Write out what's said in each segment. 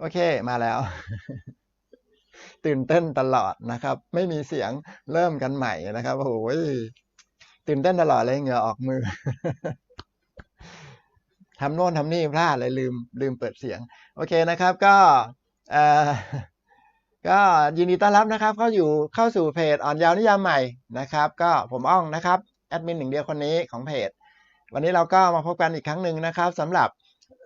โอเคมาแล้ว ตื่นเต้นตลอดนะครับ ไม่มีเสียงเริ่มกันใหม่นะครับโอ้โหตื่นเต้นตลอดเลยเหงื่อออกมือทำโน่นทำนี่พลาดเลยลืมลืมเปิดเสียง โอเคนะครับ ก็เออก็ยินดีต้อนรับนะครับ เข้าอยู่เข้าสู่เพจอ่อนยาวนิยามใหม่นะครับ ก็ผมอ้องนะครับแอดมินหนึ่งเดียวคนนี้ของเพจ วันนี้เราก็มาพบกันอีกครั้งหนึ่งนะครับสำหรับ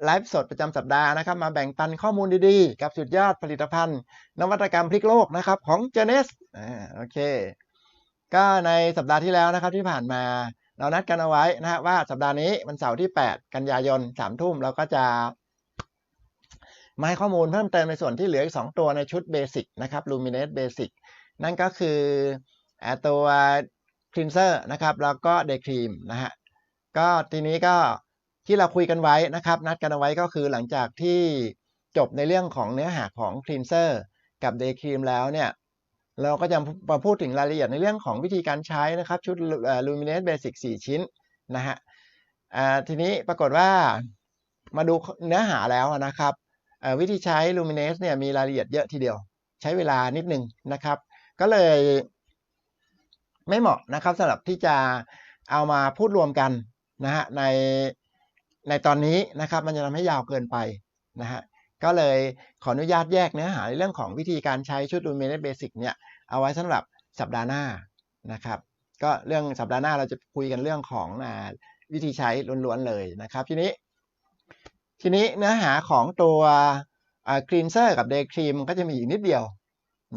ไลฟ์สดประจำสัปดาห์นะครับ มาแบ่งปันข้อมูลดีๆ กับสุดยอดผลิตภัณฑ์ นวัตกรรมพลิกโลกนะครับของเจเนสโอเค ก็ในสัปดาห์ที่แล้วนะครับที่ผ่านมาเรานัดกันเอาไว้นะฮะว่าสัปดาห์นี้วันเสาร์ที่ 8 กันยายน3ทุ่มเราก็จะมาให้ข้อมูลเพิ่มเติมในส่วนที่เหลืออีก 2 ตัวในชุดเบสิกนะครับ Luminate Basic นั่นก็คือตัว Cleanser นะครับ แล้วก็ Day Cream นะฮะก็ทีนี้ก็ ที่เราคุยกันไว้นะครับ นัดกันเอาไว้ก็คือหลังจากที่จบในเรื่องของเนื้อหาของ Cleanser กับ Day Cream แล้วเนี่ย เราก็จะมาพูดถึงรายละเอียดในเรื่องของวิธีการใช้นะครับ ชุด Luminate Basic 4 ชิ้นนะฮะทีนี้ปรากฏว่ามาดูเนื้อหาแล้วนะครับวิธีใช้ Luminate เนี่ยมีรายละเอียดเยอะทีเดียว ใช้เวลานิดนึงนะครับ ก็เลยไม่เหมาะนะครับสำหรับที่จะเอามาพูดรวมกันนะฮะใน ในตอนนี้นะครับมันจะทำให้ยาวเกินไปนะฮะก็เลยขออนุญาตแยกเนื้อหาในเรื่องของวิธีการใช้ชุด Luminate Basic เนี่ยเอาไว้สำหรับสัปดาห์หน้านะครับก็เรื่องสัปดาห์หน้าเราจะคุยกันเรื่องของวิธีใช้ล้วนๆเลยนะครับ ทีนี้ ทีนี้เนื้อหาของตัวคลีนเซอร์กับเดย์ครีมก็จะมีอีกนิดเดียว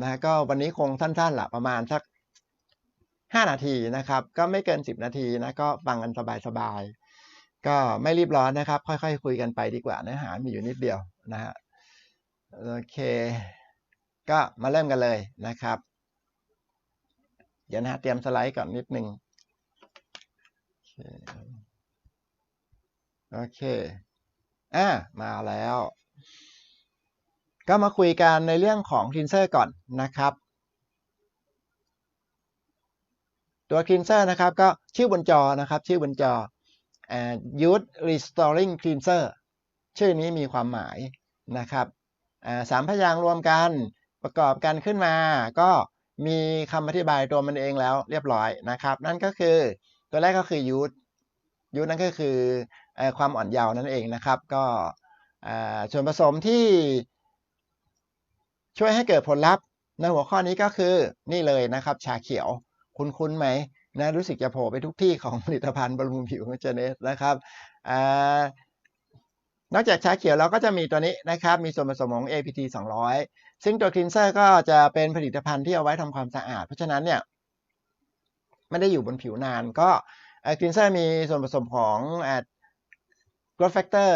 นะก็วันนี้คงสั้นๆละประมาณสัก 5 นาทีนะครับ ก็ไม่เกิน 10 นาทีนะก็ฟังกันสบายๆ ก็ไม่รีบร้อนนะครับ ค่อยๆ คุยกันไปดีกว่าเนื้อหามีอยู่นิดเดียวนะฮะโอเค ก็มาเริ่มกันเลยนะครับ เดี๋ยวนะเตรียมสไลด์ก่อนนิดนึงโอเคอ่ามาแล้ว ก็มาคุยกันในเรื่องของคลีนเซอร์ก่อนนะครับตัวคลีนเซอร์นะครับก็ชื่อบนจอนะครับ ชื่อบนจอ Youth Restoring Cleanser ชื่อนี้มีความหมายนะครับสามพยางรวมกันประกอบกันขึ้นมา ก็มีคำอธิบายตัวมันเองแล้วเรียบร้อยนะครับ นั่นก็คือตัวแรกก็คือ youth youth นั่นก็คือความอ่อนเยาว์นั่นเองนะครับ ก็ส่วนผสมที่ช่วยให้เกิดผลลัพธ์ในหัวข้อนี้ก็คือนี่เลยนะครับ ชาเขียว คุ้นๆไหม นะรู้สึกจะโผล่ไปทุกที่ของผลิตภัณฑ์บำรุงผิวของเจเนสนะครับนอกจากชาเขียวเราก็จะมีตัวนี้นะครับ มีส่วนผสมของ APT 200 ซึ่งตัวคลีนเซอร์ก็จะเป็นผลิตภัณฑ์ที่เอาไว้ทำความสะอาด เพราะฉะนั้นเนี่ยไม่ได้อยู่บนผิวนาน ก็คลีนเซอร์มีส่วนผสมของ growth factor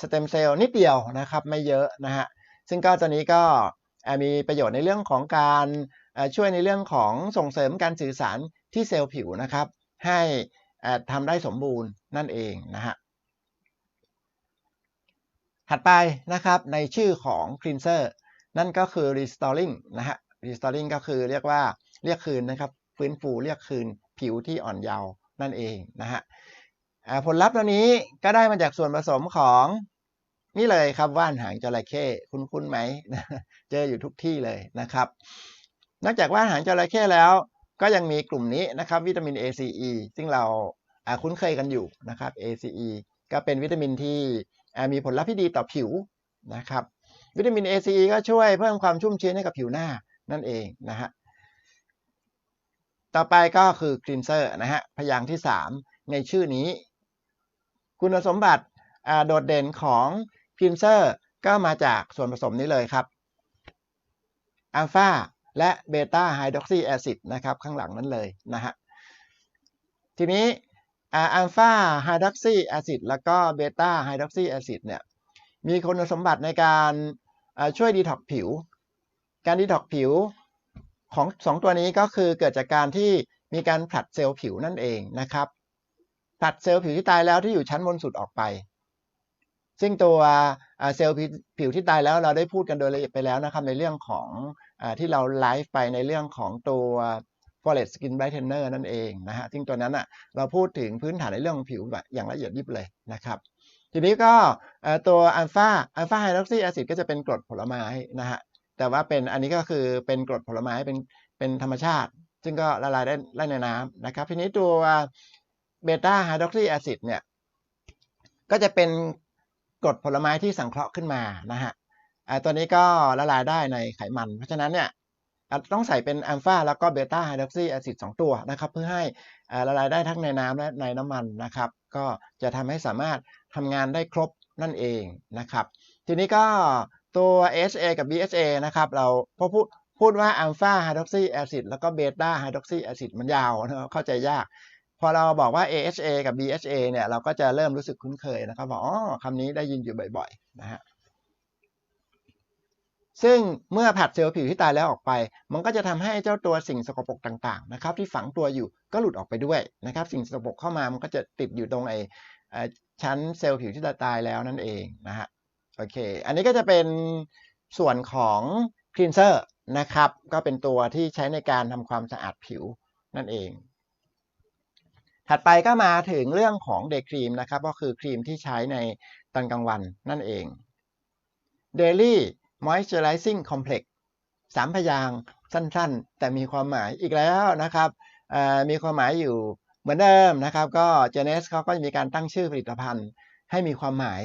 stem cell นิดเดียวนะครับ ไม่เยอะนะฮะ ซึ่งก็ตัวนี้ก็มีประโยชน์ในเรื่องของการช่วยในเรื่องของส่งเสริมการสื่อสาร ที่เซลล์ผิวนะครับ ให้ทำได้สมบูรณ์นั่นเองนะฮะถัดไปนะครับในชื่อของ cleanser นั่นก็คือ restoring นะฮะ restoring ก็คือเรียกว่าเรียกคืนนะครับ ฟื้นฟูเรียกคืนผิวที่อ่อนเยาว์นั่นเองนะฮะผลลัพธ์ตัวนี้ก็ได้มาจากส่วนผสมของนี่เลยครับว่านหางจระเข้คุ้นๆไหม เจออยู่ทุกที่เลยนะครับ นอกจากว่านหางจระเข้แล้ว ก็ยังมีกลุ่มนี้นะครับวิตามิน ACE ซึ่งเราคุ้นเคยกันอยู่นะครับ ACE ก็เป็นวิตามินที่มีผลลัพธ์ที่ดีต่อผิวนะครับ วิตามิน ACE ก็ช่วยเพิ่มความชุ่มชื้นให้กับผิวหน้านั่นเองนะฮะต่อไปก็คือ cleanser นะฮะพยางค์ที่ 3 ในชื่อนี้ คุณสมบัติโดดเด่นของ cleanser ก็มาจากส่วนผสมนี้เลยครับอัลฟา และเบต้าไฮดรอกซีแอซิดนะครับข้างหลังนั้นเลยนะฮะทีนี้อัลฟาไฮดรอกซีแอซิดแล้วก็เบต้าไฮดรอกซีแอซิดเนี่ยมีคุณสมบัติในการช่วยดีท็อกผิว การดีท็อกผิวของสองตัวนี้ก็คือเกิดจากการที่มีการผลัดเซลล์ผิวนั่นเองนะครับ ผลัดเซลล์ผิวที่ตายแล้วที่อยู่ชั้นบนสุดออกไป ซึ่งตัวเซลล์ผิวที่ตายแล้วเราได้พูดกันโดยละเอียดไปแล้วนะครับในเรื่องของ ที่เราไลฟ์ไปในเรื่องของตัว Forest Skin Brightener นั่นเองนะฮะซึ่งตัวนั้นอะเราพูดถึงพื้นฐานในเรื่องผิวแบบอย่างละเอียดยิบเลยนะครับทีนี้ก็ตัวอัลฟาอัลฟาไฮดรอกซีแอซิดก็จะเป็นกรดผลไม้นะฮะแต่ว่าเป็นอันนี้ก็คือเป็นกรดผลไม้เป็นเป็นธรรมชาติ ซึ่งก็ละลายได้ได้ในน้ำนะครับ ทีนี้ตัวเบต้าไฮดรอกซีแอซิดเนี่ยก็จะเป็นกรดผลไม้ที่สังเคราะห์ขึ้นมานะฮะ ตัวนี้ก็ละลายได้ในไขมัน เพราะฉะนั้นเนี่ยต้องใส่เป็นอัลฟาแล้วก็เบต้าไฮดรอกซีแอซิดสองตัวนะครับ เพื่อให้ละลายได้ทั้งในน้ำและในน้ำมันนะครับ ก็จะทำให้สามารถทำงานได้ครบนั่นเองนะครับ ทีนี้ก็ตัว HA กับ BHA นะครับเราพอพูดพูดว่าอัลฟาไฮดรอกซีแอซิดแล้วก็เบต้าไฮดรอกซีแอซิดมันยาวนะเข้าใจยาก พอเราบอกว่า AHA กับ BHA เนี่ยเราก็จะเริ่มรู้สึกคุ้นเคยนะครับบอกอ๋อคำนี้ได้ยินอยู่บ่อยๆนะฮะ ซึ่งเมื่อผัดเซลล์ผิวที่ตายแล้วออกไป มันก็จะทำให้เจ้าตัวสิ่งสกปรกต่างๆนะครับที่ฝังตัวอยู่ก็หลุดออกไปด้วยนะครับ สิ่งสกปรกเข้ามามันก็จะติดอยู่ตรงไอ้ชั้นเซลล์ผิวที่ตายแล้วนั่นเองนะฮะโอเค อันนี้ก็จะเป็นส่วนของ cleanser นะครับ ก็เป็นตัวที่ใช้ในการทำความสะอาดผิวนั่นเอง ถัดไปก็มาถึงเรื่องของเดย์ครีมนะครับ ก็คือครีมที่ใช้ในตอนกลางวันนั่นเอง Daily Moisturizing Complex สามพยางสั้นๆ แต่มีความหมายอีกแล้วนะครับมีความหมายอยู่เหมือนเดิมนะครับ ก็ j e n e s เขาก็จะมีการตั้งชื่อผลิตภัณฑ์ ให้มีความหมาย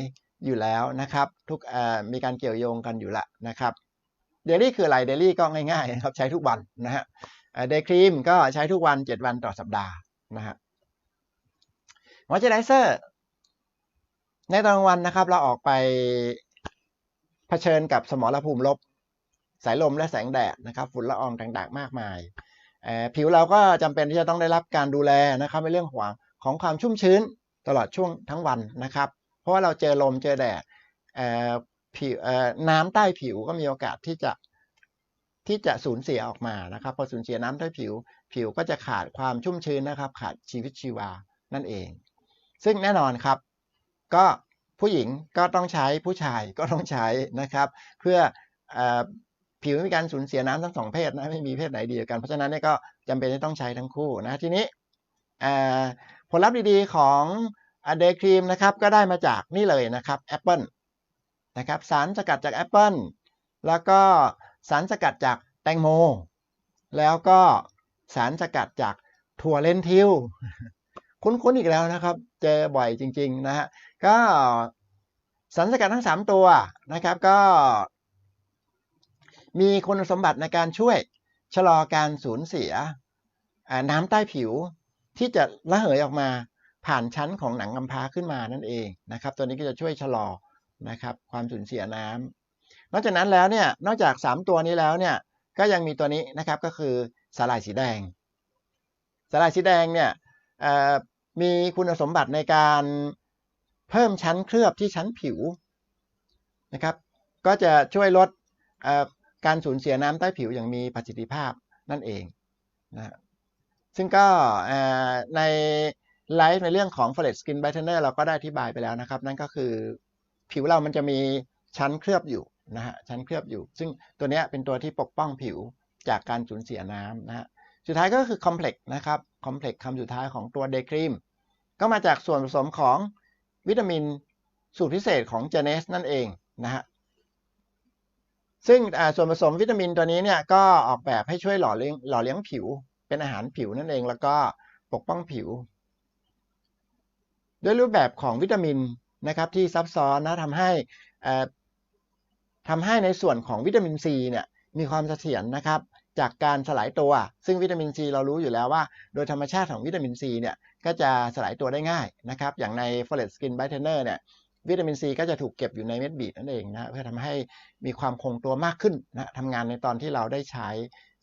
อยู่แล้วนะครับ ทุกมีการเกี่ยวโยงกันอยู่ละนะครับเดลี่คืออะไรเดลี่ก็ง่ายๆนะครับใช้ทุกวันนะฮะเดย์ครีมก็ใช้ทุกวัน 7 วันต่อสัปดาห์นะฮะมอยเจอไรเซอร์ในตอนกลางวันนะครับเราออกไป ชิญกับสมรภูมิลบ สายลมและแสงแดดนะครับ ฝุ่นละอองต่างๆ มากมายผิวเราก็จำเป็นที่จะต้องได้รับการดูแลนะครับในเรื่องของของความชุ่มชื้นตลอดช่วงทั้งวันนะครับ เพราะว่าเราเจอลมเจอแดดผิวน้ำใต้ผิวก็มีโอกาสที่จะที่จะสูญเสียออกมานะครับพอสูญเสียน้ำใต้ผิว ผิวก็จะขาดความชุ่มชื้นนะครับ ขาดชีวิตชีวานั่นเอง ซึ่งแน่นอนครับ ก็ ผู้หญิงก็ต้องใช้ผู้ชายก็ต้องใช้นะครับ เพื่อผิวมีการสูญเสียน้ำทั้งสองเพศนะไม่มีเพศไหนดีกัน เพราะฉะนั้นนี่ก็จำเป็นที่ต้องใช้ทั้งคู่นะทีนี้ผลลัพธ์ดีๆของอเดย์ครีมนะครับก็ได้มาจากนี่เลยนะครับแอปเปิลนะครับสารสกัดจากแอปเปิลแล้วก็สารสกัดจากแตงโม แล้วก็สารสกัดจากถั่วเลนทิว คุ้นๆอีกแล้วนะครับ เจอบ่อยจริง ๆ นะฮะก็สารสกัดทั้ง 3 ตัวนะครับก็ มีคุณสมบัติในการช่วยชะลอการสูญเสียน้ำใต้ผิวที่จะระเหยออกมาผ่านชั้นของหนังกำพร้าขึ้นมานั่นเองนะครับ ตัวนี้ก็จะช่วยชะลอนะครับความสูญเสียน้ำนอกจากนั้นแล้วเนี่ยนอกจาก 3 ตัวนี้แล้วเนี่ยก็ยังมีตัวนี้นะครับก็คือสาหร่ายสีแดง สาหร่ายสีแดงเนี่ย มีคุณสมบัติในการเพิ่มชั้นเคลือบที่ชั้นผิวนะครับ ก็จะช่วยลดการสูญเสียน้ำใต้ผิวอย่างมีประสิทธิภาพนั่นเองนะซึ่งก็ในไลฟ์ในเรื่องของ f l e t Skin Brightener เราก็ได้อธิบายไปแล้วนะครับ นั่นก็คือผิวเรามันจะมีชั้นเคลือบอยู่นะฮะชั้นเคลือบอยู่ ซึ่งตัวนี้เป็นตัวที่ปกป้องผิวจากการสูญเสียน้ำนะฮะสุดท้ายก็คือ Complex นะครับ Complex คำสุดท้ายของตัว Day Cream ก็มาจากส่วนผสมของวิตามินสูตรพิเศษของเจเนสนั่นเองนะฮะซึ่งส่วนผสมวิตามินตัวนี้เนี่ยก็ออกแบบให้ช่วยหล่อเลี้ยงหล่อเลี้ยงผิว เป็นอาหารผิวนั่นเองแล้วก็ปกป้องผิว ด้วยรูปแบบของวิตามินนะครับที่ซับซ้อนนะทำให้ทำให้ในส่วนของวิตามินซีเนี่ยมีความเสถียรนะครับ จากการสลายตัว ซึ่งวิตามินซีเรารู้อยู่แล้วว่า โดยธรรมชาติของวิตามินซีเนี่ยก็จะสลายตัวได้ง่ายนะครับ อย่างใน f o r e s t Skin Brightener เนี่ยวิตามินซีก็จะถูกเก็บอยู่ในเม็ดบีดนั่นเองนะเพื่อทำให้มีความคงตัวมากขึ้นนะทำงานในตอนที่เราได้ใช้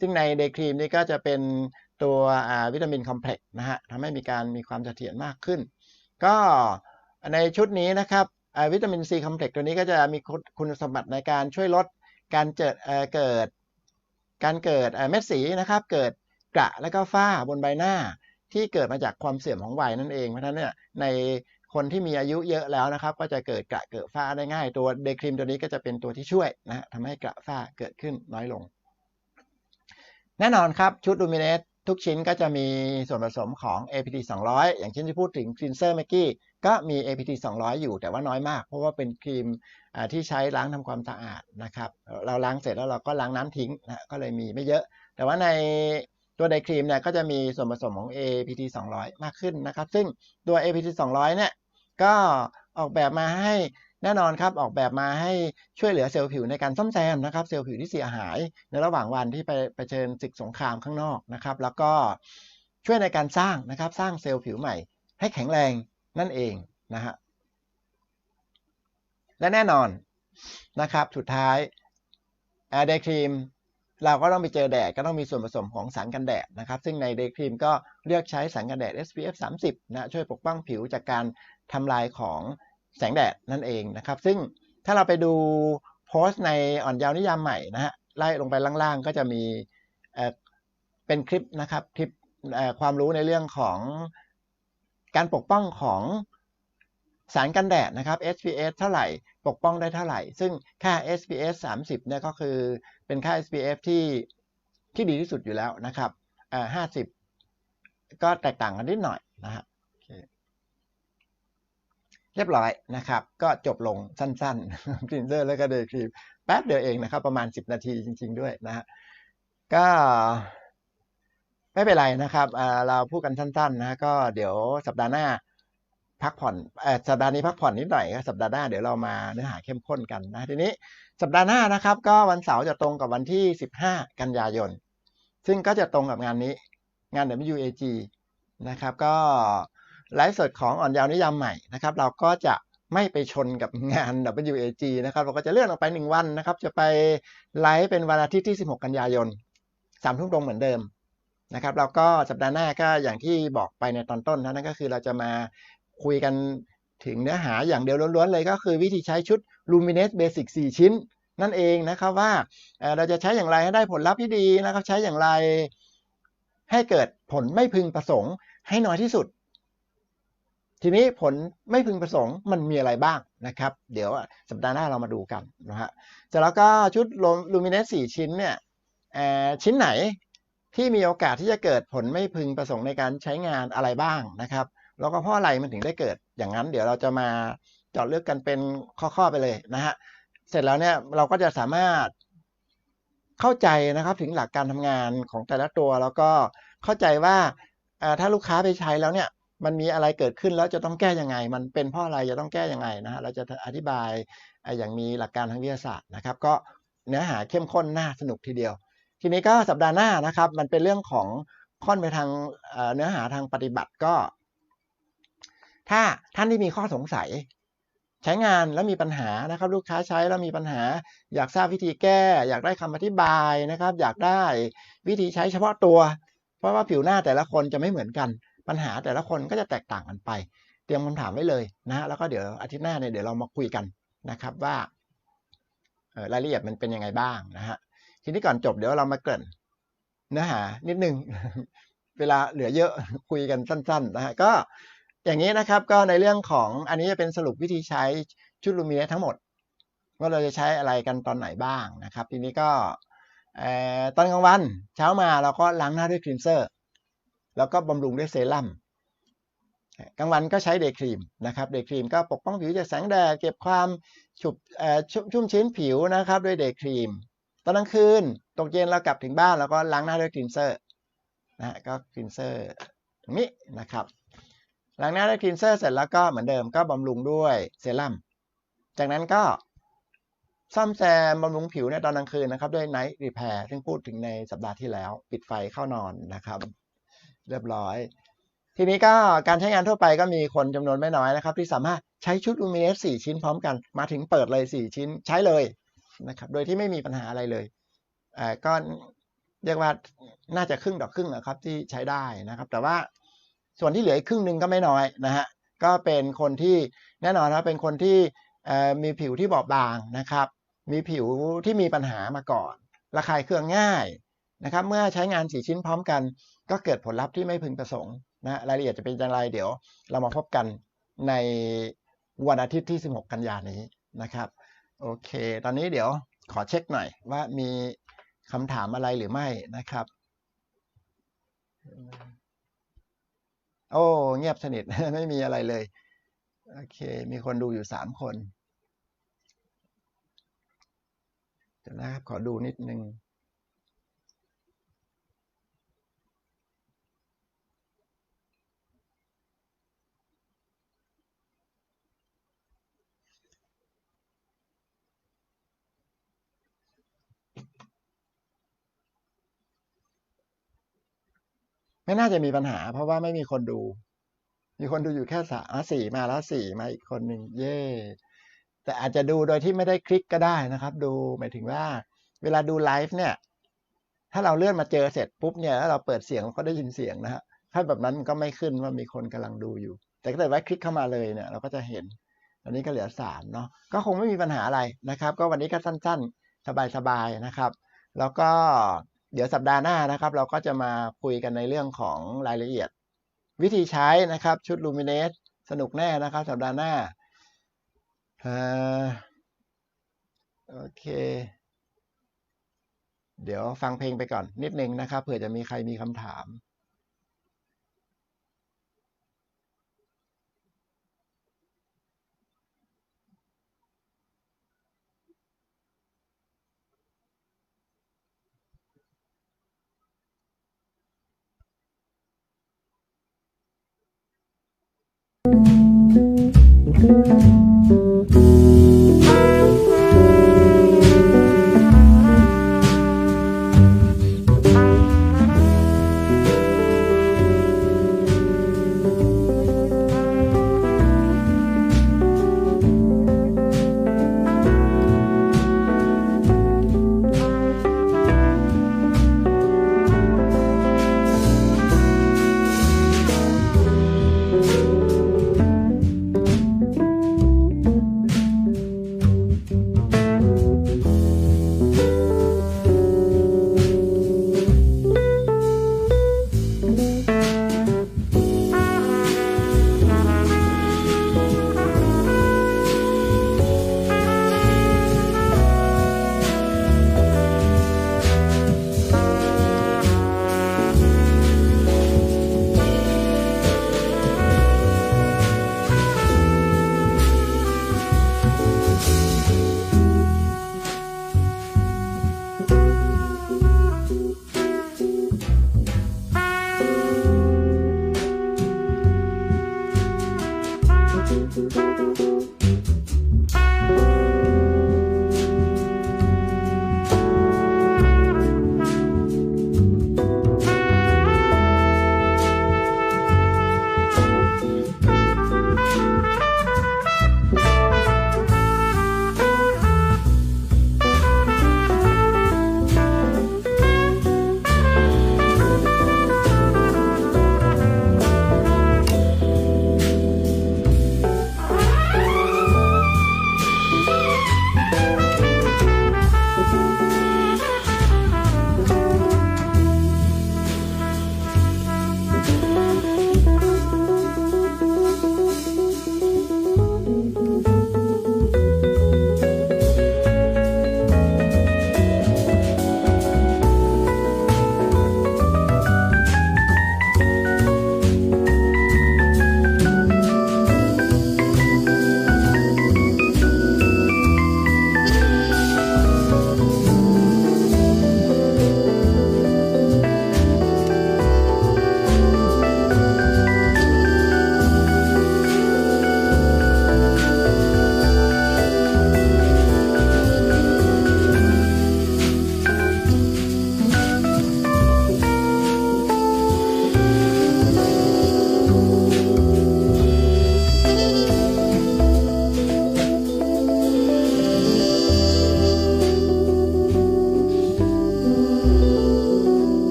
ซึ่งในเดย์ครีมนี่ก็จะเป็นตัววิตามินคอมเพล็กซ์นะฮะทำให้มีการมีความเสถียรมากขึ้น ก็ในชุดนี้นะครับวิตามินซีคอมเพล็กซ์ตัวนี้ก็จะมีคุณสมบัติในการช่วยลดการเกิด การเกิดเม็ดสีนะครับเกิดกระและก็ฝ้าบนใบหน้า ที่เกิดมาจากความเสื่อมของวัยนั่นเองเพราะฉะนั้นเนี่ยในคนที่มีอายุเยอะแล้วนะครับ ก็จะเกิดกระเกิดฝ้าได้ง่าย ตัวเดครีมตัวนี้ก็จะเป็นตัวที่ช่วยนะทำให้กระฝ้าเกิดขึ้นน้อยลง แน่นอนครับชุดลูมิเนตทุกชิ้นก็จะมีส่วนผสมของ APT 200 อย่างเช่นที่พูดถึงคลีนเซอร์เมกี้ ก็มี APT 200 อยู่แต่ว่าน้อยมาก เพราะว่าเป็นครีมที่ใช้ล้างทำความสะอาดนะครับ เราล้างเสร็จแล้วเราก็ล้างน้ำทิ้งนะก็เลยมีไม่เยอะ แต่ว่าในตัวไดครีมเนี่ยก็จะมีส่วนผสมของ APT 200 มากขึ้นนะครับ ซึ่งตัว APT 200 เนี่ยก็ออกแบบมาให้แน่นอนครับออกแบบมาให้ช่วยเหลือเซลล์ผิวในการซ่อมแซมนะครับเซลล์ผิวที่เสียหายในระหว่างวันที่ไปไปเชิญศึกสงครามข้างนอกนะครับ แล้วก็ช่วยในการสร้างนะครับสร้างเซลล์ผิวใหม่ให้แข็งแรง นั่นเองนะฮะและแน่นอนนะครับสุดท้ายแอร์เดย์ครีมเราก็ต้องไปเจอแดดก็ต้องมีส่วนผสมของสารกันแดดนะครับ ซึ่งในเดย์ครีมก็เลือกใช้สารกันแดด SPF 30 นะช่วยปกป้องผิวจากการทำลายของแสงแดดนั่นเองนะครับ ซึ่งถ้าเราไปดูโพสต์ในอ่อนยาวนิยามใหม่นะฮะไล่ลงไปล่างๆ ก็จะมีเป็นคลิปนะครับคลิปความรู้ในเรื่องของ การปกป้องของสารกันแดดนะครับ SPF เท่าไหร่ ปกป้องได้เท่าไหร่ ซึ่งค่า SPF 30เนี่ยก็คือเป็นค่า SPF ที่ที่ดีที่สุดอยู่แล้วนะครับอ่า50 ก็แตกต่างกันนิดหน่อยนะฮะเรียบร้อยนะครับ ก็จบลงสั้นๆคลีนเซอร์แล้วก็เดย์ครีมแป๊บเดียวเองนะครับ ประมาณ 10 นาทีจริง ๆ ด้วยนะฮะก็ ไม่เป็นไรนะครับเราพูดกันสั้นๆนะก็เดี๋ยวสัปดาห์หน้าพักผ่อนสัปดาห์นี้พักผ่อนนิดหน่อยสัปดาห์หน้าเดี๋ยวเรามาเนื้อหาเข้มข้นกันนะทีนี้สัปดาห์หน้านะครับ ก็วันเสาร์จะตรงกับวันที่ 15 กันยายน ซึ่งก็จะตรงกับงานนี้งาน WAG นะครับ ก็ไลฟ์สดของอ่อนยาวนิยามใหม่นะครับ เราก็จะไม่ไปชนกับงาน WAG นะครับ เราก็จะเลื่อนออกไปหนึ่งวันนะครับ จะไปไลฟ์เป็นวันอาทิตย์ที่ 16 กันยายนสามทุ่มตรงเหมือนเดิม นะครับเราก็สัปดาห์หน้าก็อย่างที่บอกไปในตอนต้นนะนั่นก็คือเราจะมาคุยกันถึงเนื้อหาอย่างเดียวล้วนๆเลยก็คือวิธีใช้ชุด Luminous Basic 4 ชิ้น นั่นเองนะครับว่าเราจะใช้อย่างไรให้ได้ผลลัพธ์ที่ดีนะครับใช้อย่างไรให้เกิดผลไม่พึงประสงค์ให้น้อยที่สุด ทีนี้ผลไม่พึงประสงค์มันมีอะไรบ้างนะครับ เดี๋ยวสัปดาห์หน้าเรามาดูกันนะฮะเสร็จแล้วก็ชุด Luminous 4ชิ้นเนี่ยชิ้นไหน ที่มีโอกาสที่จะเกิดผลไม่พึงประสงค์ในการใช้งานอะไรบ้างนะครับ แล้วก็เพราะอะไรมันถึงได้เกิดอย่างนั้น เดี๋ยวเราจะมาเจาะเลือกกันเป็นข้อๆไปเลยนะฮะเสร็จแล้วเนี่ยเราก็จะสามารถเข้าใจนะครับถึงหลักการทำงานของแต่ละตัวแล้วก็เข้าใจว่าถ้าลูกค้าไปใช้แล้วเนี่ยมันมีอะไรเกิดขึ้นแล้วจะต้องแก้ยังไง มันเป็นเพราะอะไรจะต้องแก้ยังไงนะฮะเราจะอธิบายอย่างมีหลักการทางวิทยาศาสตร์นะครับ ก็เนื้อหาเข้มข้นน่าสนุกทีเดียว ทีนี้ก็สัปดาห์หน้านะครับ มันเป็นเรื่องของค่อนไปทางเนื้อหาทางปฏิบัติก็ ถ้าท่านที่มีข้อสงสัย ใช้งานแล้วมีปัญหานะครับ ลูกค้าใช้แล้วมีปัญหา อยากทราบวิธีแก้ อยากได้คำอธิบายนะครับ อยากได้วิธีใช้เฉพาะตัว เพราะว่าผิวหน้าแต่ละคนจะไม่เหมือนกัน ปัญหาแต่ละคนก็จะแตกต่างกันไป เตรียมคำถามไว้เลยนะฮะแล้วก็เดี๋ยวอาทิตย์หน้าเนี่ยเดี๋ยวเรามาคุยกันนะครับว่ารายละเอียดมันเป็นยังไงบ้างนะฮะ นี้ก่อนจบเดี๋ยวเรามาเกริ่นเนื้อหานิดนึง เวลาเหลือเยอะคุยกันสั้นๆนะฮะก็อย่างนี้นะครับก็ในเรื่องของอันนี้จะเป็นสรุปวิธีใช้ชุดลูมิเนสทั้งหมด ว่าเราจะใช้อะไรกันตอนไหนบ้างนะครับ ทีนี้ก็ตอนกลางวันเช้ามาเราก็ล้างหน้าด้วยครีมเซอร์ แล้วก็บำรุงด้วยเซรั่มกลางวันก็ใช้เดย์ครีมนะครับเดย์ครีมก็ปกป้องผิวจากแสงแดดเก็บความฉุบเอ่อชุ่มชุ่มชื้นผิวนะครับด้วยเดย์ครีม ตอนกลางคืนตกเย็นเรากลับถึงบ้านเราก็ล้างหน้าด้วยครีมเซอร์นะฮะก็ครีมเซอร์ตรงนี้นะครับล้างหน้าด้วยครีมเซอร์เสร็จแล้วก็เหมือนเดิมก็บำรุงด้วยเซรั่มจากนั้นก็ซ่อมแซมบำรุงผิวในตอนกลางคืนนะครับ ด้วยไนท์รีแพร์ซึ่งพูดถึงในสัปดาห์ที่แล้ว ปิดไฟเข้านอนนะครับ เรียบร้อย ทีนี้ก็การใช้งานทั่วไปก็มีคนจำนวนไม่น้อยนะครับ ที่สามารถใช้ชุดลูมิเนสสี่ชิ้นพร้อมกันมาถึงเปิดเลยสี่ชิ้นใช้เลย นะครับ โดยที่ไม่มีปัญหาอะไรเลยอ่าก็เรียกว่าน่าจะครึ่งต่อครึ่งนะครับที่ใช้ได้นะครับ แต่ว่าส่วนที่เหลืออีกครึ่งหนึ่งก็ไม่น้อยนะฮะก็เป็นคนที่แน่นอนนะเป็นคนที่เอ่อมีผิวที่บอบบางนะครับ มีผิวที่มีปัญหามาก่อน ระคายเคืองง่ายนะครับ เมื่อใช้งานสี่ชิ้นพร้อมกัน ก็เกิดผลลัพธ์ที่ไม่พึงประสงค์นะรายละเอียดจะเป็นอย่างไรเดี๋ยว เรามาพบกันในวันอาทิตย์ที่ 16 กันยานี้นะครับ โอเค ตอนนี้เดี๋ยวขอเช็คหน่อยว่ามีคำถามอะไรหรือไม่นะครับ โอ้เงียบสนิท ไม่มีอะไรเลย โอเค มีคนดูอยู่สามคนเดี๋ยวนะครับ ขอดูนิดนึง ไม่น่าจะมีปัญหา เพราะว่าไม่มีคนดู มีคนดูอยู่แค่สามอะสี่มาแล้วสี่มาอีกคนหนึ่งเย่แต่อาจจะดูโดยที่ไม่ได้คลิกก็ได้นะครับ ดูหมายถึงว่า เวลาดูไลฟ์เนี่ย ถ้าเราเลื่อนมาเจอเสร็จปุ๊บเนี่ยแล้วเราเปิดเสียงเราก็ได้ยินเสียงนะฮะถ้าแบบนั้นมันก็ไม่ขึ้นว่ามีคนกำลังดูอยู่ แต่ถ้าเกิดว่าคลิกเข้ามาเลยเนี่ย เราก็จะเห็นอันนี้ก็เหลือสามเนาะก็คงไม่มีปัญหาอะไรนะครับ ก็วันนี้ก็สั้น ๆ สบายๆนะครับ แล้วก็ เดี๋ยวสัปดาห์หน้านะครับ เราก็จะมาคุยกันในเรื่องของรายละเอียด วิธีใช้นะครับชุดลูมิเนสสนุกแน่นะครับ สัปดาห์หน้าอโอเค เดี๋ยวฟังเพลงไปก่อนนิดนึงนะครับเผื่อจะมีใครมีคำถาม